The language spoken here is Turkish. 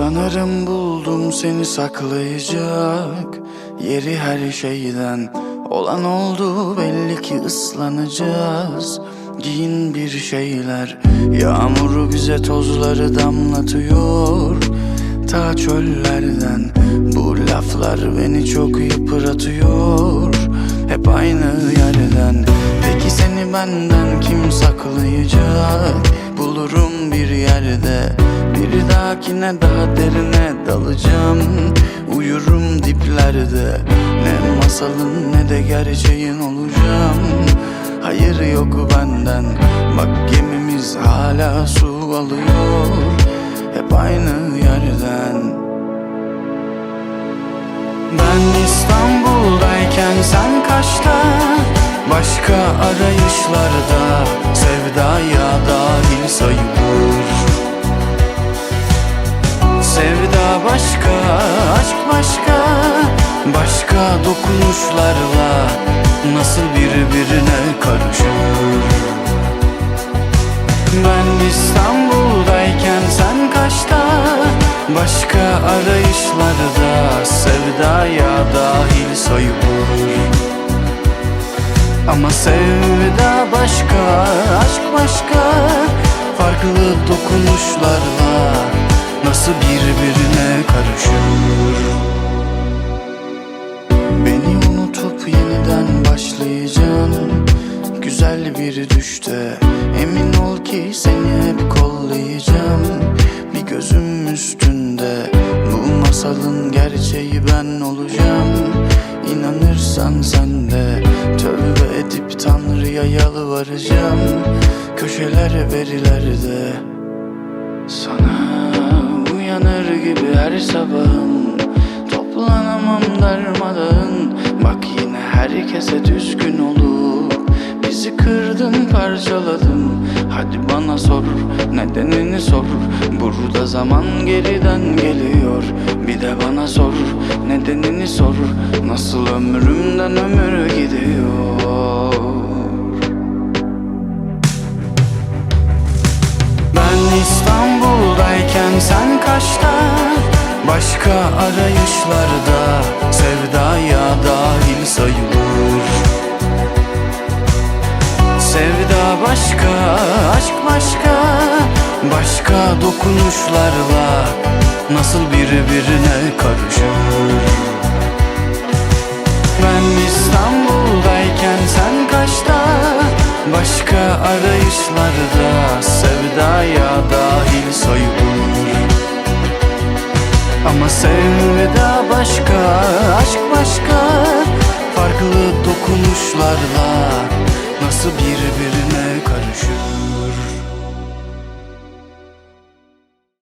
Sanırım buldum seni saklayacak. Yeri her şeyden Olan oldu belli ki ıslanacağız. Giyin bir şeyler Yağmuru bize tozları damlatıyor. Ta çöllerden Bu laflar beni çok yıpratıyor. Hep aynı yerden Peki seni benden kim saklayacak Bulurum bir yerde. Bir dahakine daha derine dalacağım. Uyurum diplerde. Ne masalın ne de gerçeğin olacağım. Hayır yok benden. Bak gemimiz hala su alıyor. Hep aynı yerden. Ben İstanbul'dayken sen kaçta Başka arayışlarda Sevdaya dahil sayılır. Sevda başka, aşk başka Başka dokunuşlarla Nasıl birbirine karışır? Ben İstanbul'dayken sen kaçta? Başka arayışlarda Sevdaya dahil sayılır Ama sevda başka, aşk başka. Farklı dokunuşlarla Nasıl birbirine karışır Beni unutup yeniden başlayacaksın Güzel bir düşte. Emin ol ki seni hep kollayacağım. Bir gözüm üstünde. Bu masalın gerçeği ben olacağım. İnanırsan sen de Tanrı'ya yalvaracağım Köşeler verilerde Sana uyanır gibi her sabahın. Toplanamam darmadağın. Bak yine herkese düzgün olup Bizi kırdın parçaladın. Hadi bana sor nedenini sor. Burada zaman geriden geliyor. Bir de bana sor nedenini sor. Nasıl ömrümden ömür gidiyor Ben İstanbul'dayken sen kaçta? Başka arayışlarda Sevdaya dahil sayılır. Sevda başka, aşk başka Başka dokunuşlarla Nasıl birbirine karışır? Ben İstanbul'dayken sen kaçta Başka arayışlarda sevdaya dahil soy Ama sevda başka, aşk başka. Farklı dokunuşlarla nasıl birbiri